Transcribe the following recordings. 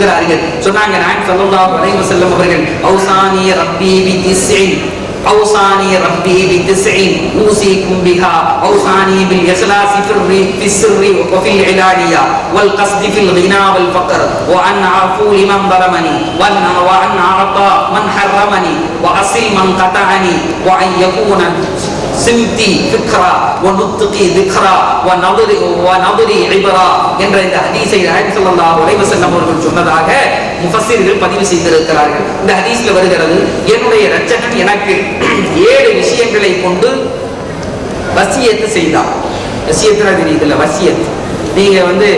இருக்கிறார்கள் சொன்னாங்க நாயகம் சல்லல்லாஹு அலைஹி வஸல்லம் அவர்கள் ஔசானி ரப்பி பி திஸ்இன் ஔசானி ரப்பி பி திஸ்இன் ஊசிக்கும் பிஹா ஔசானி பில் இஹ்லாஸ் ஃபிர்ரி ஃபிஸ்ரி வ ஃபில் இலானியா வல் கஸ்தி ஃபில் கினா வல் ஃபக்ர் வ அன் ஆஃபு லிமன் பரமனி வன் வ அன் அஅதா மன் ஹர்ரமனி வ அசில் மன் கதஅனி வ அன் யகூன சிந்தி ஃபிக்ரா வனுத்துகி திக்ரா வநதுரி வநதுரி இபரா என்ற இந்த ஹதீஸை நாயகம் ஸல்லல்லாஹு அலைஹி வஸல்லம் அவர்கள் சொன்னதாக முஃபஸ்ஸிர்கள் பதிவு செய்திருக்கிறார்கள். இந்த ஹதீஸ்ல வருகிறது என்னுடைய இரட்சகன் எனக்கு ஏழு விஷயங்களை கொண்டு வசியத்து செய்தார் வசியத்துனா தெரியுதுல்ல வசியத். நீங்க வந்து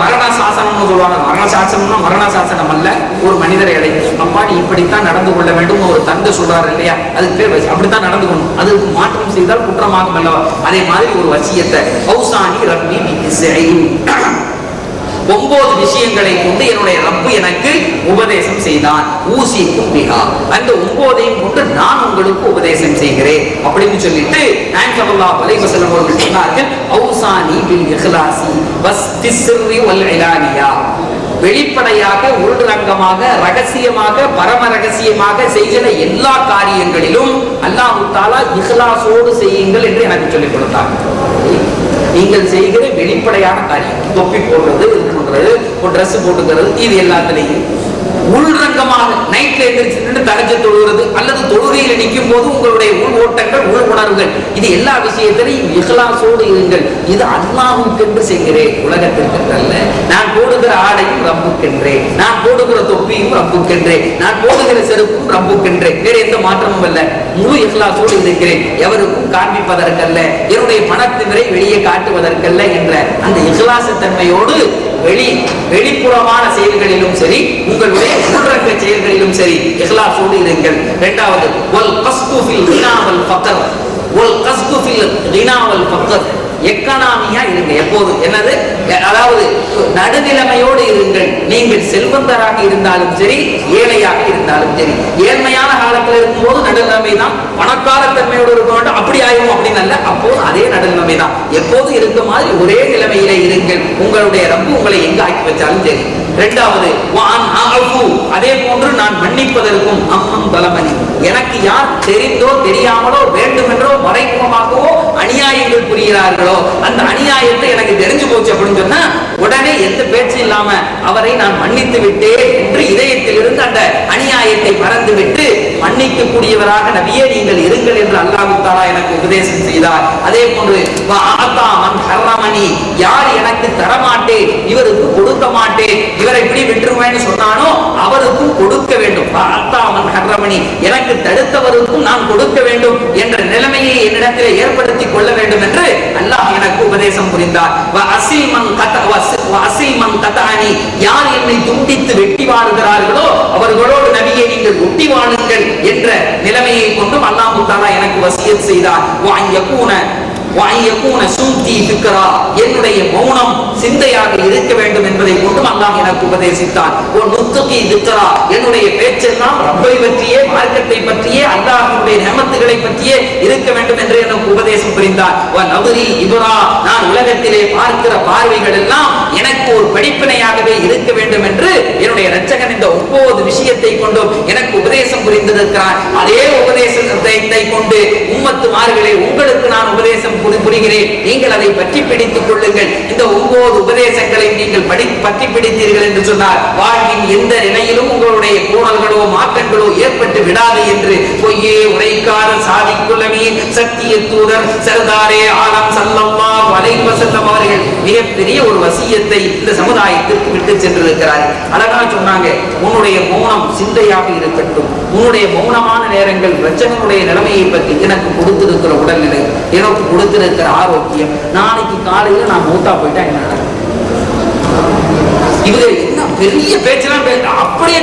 மரண சாசனம்னு சொல்லுவாங்க. மரண சாசனம்னா மரண சாசனம் அல்ல ஒரு மனிதரை அடைக்கும் அப்பா நீ இப்படித்தான் நடந்து கொள்ள வேண்டும் ஒரு தந்தை சொல்றாரு இல்லையா? அதுக்கு பேர் வசி அப்படித்தான் நடந்து கொள்ளும் அதுக்கு மாற்றம் செய்தால் குற்றமாகும் அல்லவா? அதே மாதிரி ஒரு வசியத்தை ரப்பி ஒன்பது விஷயங்களை கொண்டு என்னுடைய ரப்பு எனக்கு உபதேசம் செய்தான். ஊசி கும்பிகா அந்த ஒன்பதையும் கொண்டு நான் உங்களுக்கு உபதேசம் செய்கிறேன். அப்படின்னு சொல்லிட்டு நான் வலைவசலம் அவர்கள் சொன்னார்கள் ஔசானி பில் இஹ்லாசி வஸ் திஸ்ரி வல் இலானியா வெளிப்படையாக உள்ரங்கமாக ரகசியமாக பரம ரகசியமாக செய்கிற எல்லா காரியங்களிலும் அல்லாஹ் தாலா இஹ்லாஸோடு செய்யுங்கள் என்று எனக்கு சொல்லிக் கொடுத்தார். நீங்கள் செய்கிற வெளிப்படையான காரியம் தொப்பி போடுறது இது பண்றது ஒரு ட்ரெஸ் போட்டுக்கிறது இது எல்லாத்திலையும். உள்ரங்கமாக நைட்ல எந்திரிச்சு நின்று தகஜ தொழுகிறது அல்லது தொழுகையில் நிற்கும் போது உங்களுடைய உள் ஓட்டங்கள் உள் உணர்வுகள். இது எல்லா விஷயத்திலையும் இஹ்லாசோடு இருங்கள். இது அல்லாஹுக்கென்று செய்கிறேன். உலகத்திற்கு அல்ல. நான் போடுகிற ஆடையும் ரப்புக்கென்றேன் நான் போடுகிற தொப்பியும் ரப்புக்கென்றே. நான் போடுகிற செருப்பும் ரப்புக்கென்றே. வேற எந்த மாற்றமும் அல்ல. முழு இஹ்லாசோடு இருக்கிறேன் எவருக்கும் காண்பிப்பதற்கல்ல. என்னுடைய பணத்தினரை வெளியே காட்டுவதற்கல்ல என்ற அந்த இஹ்லாச தன்மையோடு வெளி வெளிப்புறமான செயல்களிலும் சரி விஷயங்களிலும் சரி இஹ்லாசோடு இருங்கள் இரண்டாவது வல் கஸ்து ஃபில் கினா ஃபக்கர். ஃபக்ர் வல் கஸ்து ஃபில் கினா ஃபக்கர். எக்கனாமியா இருங்க எப்போது என்னது? அதாவது நடுநிலைமையோடு இருங்கள். நீங்கள் செல்வந்தராக இருந்தாலும் சரி ஏழையாக இருந்தாலும் சரி. ஏழ்மையான காலத்தில் இருக்கும்போது நடுநிலைமை தான். பணக்கார தன்மையோடு இருக்க வேண்டும். அப்படி ஆயிரும் அப்படின்னு அல்ல அப்போது அதே நடுநிலைமை தான். எப்போது இருக்க மாதிரி ஒரே நிலைமையில இருங்கள். உங்களுடைய ரப்பு உங்களை எங்க ஆக்கி வச்சாலும் சரி. இரண்டாவது அதே போன்று நான் மன்னிப்பதற்கும் அம்மம் தலமணி. எனக்கு யார் தெரிந்தோ தெரியாமலோ வேண்டுமென்றோ மறைமுகமாகவோ அநியாயங்கள் புரிகிறார்களோ அந்த அநியாயத்தை எனக்கு தெரிஞ்சு போச்சு அப்படின்னு சொன்னா உடனே எந்த பேச்சு இல்லாம அவரை நான் மன்னித்து விட்டேன் என்று இதயத்திலிருந்து அந்த அநியாயத்தை மறந்து விட்டு மன்னிக்கக்கூடியவராக நபியே நீங்கள் இருங்கள் என்று அல்லாஹ் எனக்கு உபதேசம் செய்தார். அதே போன்று யார் எனக்கு தரமாட்டேன்? இவருக்கு கொடுக்க மாட்டேன். இவரை இப்படி விட்டுருவேன்னு சொன்னானோ அவருக்கும் கொடுக்க வேண்டும். பார்த்தாமன் கர்ரமணி எனக்கு தடுத்தவருக்கும் நான் கொடுக்க வேண்டும் என்ற நிலைமையை என்னிடத்தில் ஏற்படுத்தி கொள்ள வேண்டும் என்று அல்லாஹ் எனக்கு உபதேசம் புரிந்தார். வ யார் என்னை துண்டித்து வெட்டி வாழுகிறார்களோ அவர்களோடு நபியை நீங்கள் ஒட்டி வாழுங்கள் என்ற நிலைமையை கொண்டும் அல்லாஹு தாலா எனக்கு வசியம் செய்தார். வாயக்கூன சூத்தி திக்கிறா என்னுடைய மௌனம் சிந்தையாக இருக்க வேண்டும் என்பதை கொண்டும் அல்லாஹ் எனக்கு உபதேசித்தான். ஒரு முத்துக்கி திக்கிறா என்னுடைய பேச்செல்லாம் ரப்பை பற்றியே மார்க்கத்தை பற்றியே அல்லாஹினுடைய நேமத்துகளை பற்றியே இருக்க வேண்டும் என்று எனக்கு உபதேசம் புரிந்தார். நபுரி இபுரா நான் உலகத்திலே பார்க்கிற பார்வைகள் எல்லாம் எனக்கு ஒரு படிப்பினையாகவே இருக்க வேண்டும் என்று என்னுடைய இரட்சகன் இந்த ஒன்பது விஷயத்தை கொண்டும் எனக்கு உபதேசம் புரிந்திருக்கிறார். அதே உபதேசத்தை கொண்டு உம்மத்துமார்களே உங்களுக்கு நான் உபதேசம் புரிகிறேன். நீங்கள் அதை பற்றி பிடித்துக் கொள்ளுங்கள். இந்த ஒன்பது உபதேசங்களை நீங்கள் படி பற்றி பிடித்தீர்கள் என்று சொன்னார். வாழ்வின் எந்த நிலையிலும் உங்களுடைய கோணல்களோ மாற்றங்களோ ஏற்பட்டு விடாது என்று பொய்யே உரைக்காத சாதிக்குள்ளவியின் சத்திய தூதர் சர்தாரே ஆலம் சல்லம்மா அலைஹி வஸல்லம் அவர்கள் மிகப்பெரிய ஒரு வசியத்தை இந்த சமுதாயத்திற்கு விட்டு சென்றிருக்கிறார் அழகா சொன்னாங்க. உன்னுடைய மௌனம் சிந்தையாக இருக்கட்டும். உன்னுடைய மௌனமான நேரங்கள் பிரச்சனையுடைய நிலைமையை பற்றி எனக்கு கொடுத்திருக்கிற உடல்நிலை எனக்கு கொடுத்திருக்கிற ஆரோக்கியம். நாளைக்கு காலையில நான் மூத்தா போயிட்டா என்ன நடக்கும்? இவங்க என்ன பெரிய பேச்செல்லாம் அப்படியே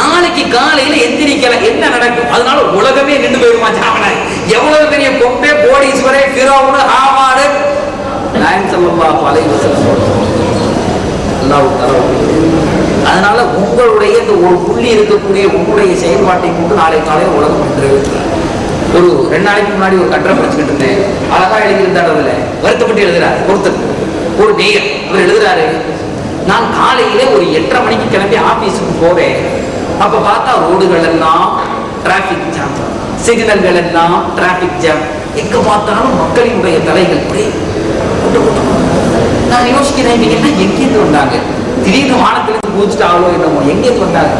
நாளைக்கு காலையில எந்திரிக்கல என்ன நடக்கும்? அதனால உலகமே நின்று போயிருமா ஜாமன எவ்வளவு பெரிய கொம்பே கோடீஸ்வரே பிறவுனு ஆவாடு நாயன் ஸல்லல்லாஹு பழைய அதனால உங்களுடைய இந்த ஒரு புள்ளி இருக்கக்கூடிய உங்களுடைய செயல்பாட்டை கொண்டு நாளை காலையில் உலகம் வென்று ஒரு ரெண்டு நாளைக்கு முன்னாடி ஒரு கட்டுரை படிச்சுக்கிட்டு இருந்தேன். அழகா எழுதியிருந்தார் வருத்தப்பட்டு எழுதுறாரு ஒருத்தர். ஒரு நேயர் அவர் எழுதுறாரு நான் காலையிலே ஒரு எட்டரை மணிக்கு கிளம்பி ஆபீஸுக்கு போவேன். அப்ப பார்த்தா ரோடுகள் எல்லாம் டிராபிக் ஜாம் சிக்னல்கள் எல்லாம் டிராபிக் ஜாம் எங்க பார்த்தாலும் மக்களினுடைய தலைகள் நான் யோசிக்கிறேன் இவங்க எல்லாம் எங்கேருந்து வந்தாங்க? திடீர்னு வானத்திலிருந்து பூச்சிட்டாங்களோ என்னமோ எங்கேருந்து வந்தாங்க?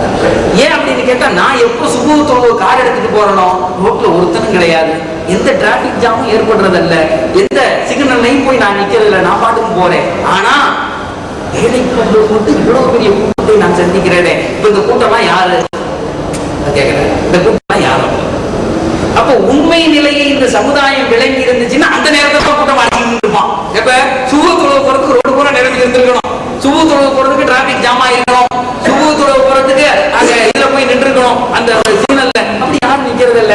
ஏன் அப்படின்னு கேட்டா நான் எப்போ சுபூத்தோட கார் எடுத்துட்டு போறனோ ரோட்ல ஒருத்தனும் கிடையாது. எந்த டிராபிக் ஜாமும் ஏற்படுறதில்ல. எந்த சிக்னல்லையும் போய் நான் நிக்கிறது நான் பாட்டுக்கு போறேன். ஆனா ஏழை மட்டும் இவ்வளவு பெரிய கூட்டத்தை நான் சந்திக்கிறேனே. இப்ப இந்த கூட்டம்லாம் யாரு? நான் கேட்கிறேன் இந்த கூட்டம்லாம் யாரு? அப்போ உண்மை நிலையை இந்த சமுதாயம் விளங்கி இருந்துச்சுன்னா அந்த நேரத்துல தான் கூட்டம் அடிக்கிட்டு இருப்பான் எப்ப சுபு தொழுவு போறதுக்கு ரோடு பூரா நிரம்பி இருந்திருக்கணும் சுபு தொழுவு போறதுக்கு டிராபிக் ஜாம் ஆயிருக்கணும் சுபு தொழுவு போறதுக்கு அங்க இதுல போய் நின்று இருக்கணும் அந்த சிக்னல்ல அப்படி யாரும் நிக்கிறது இல்ல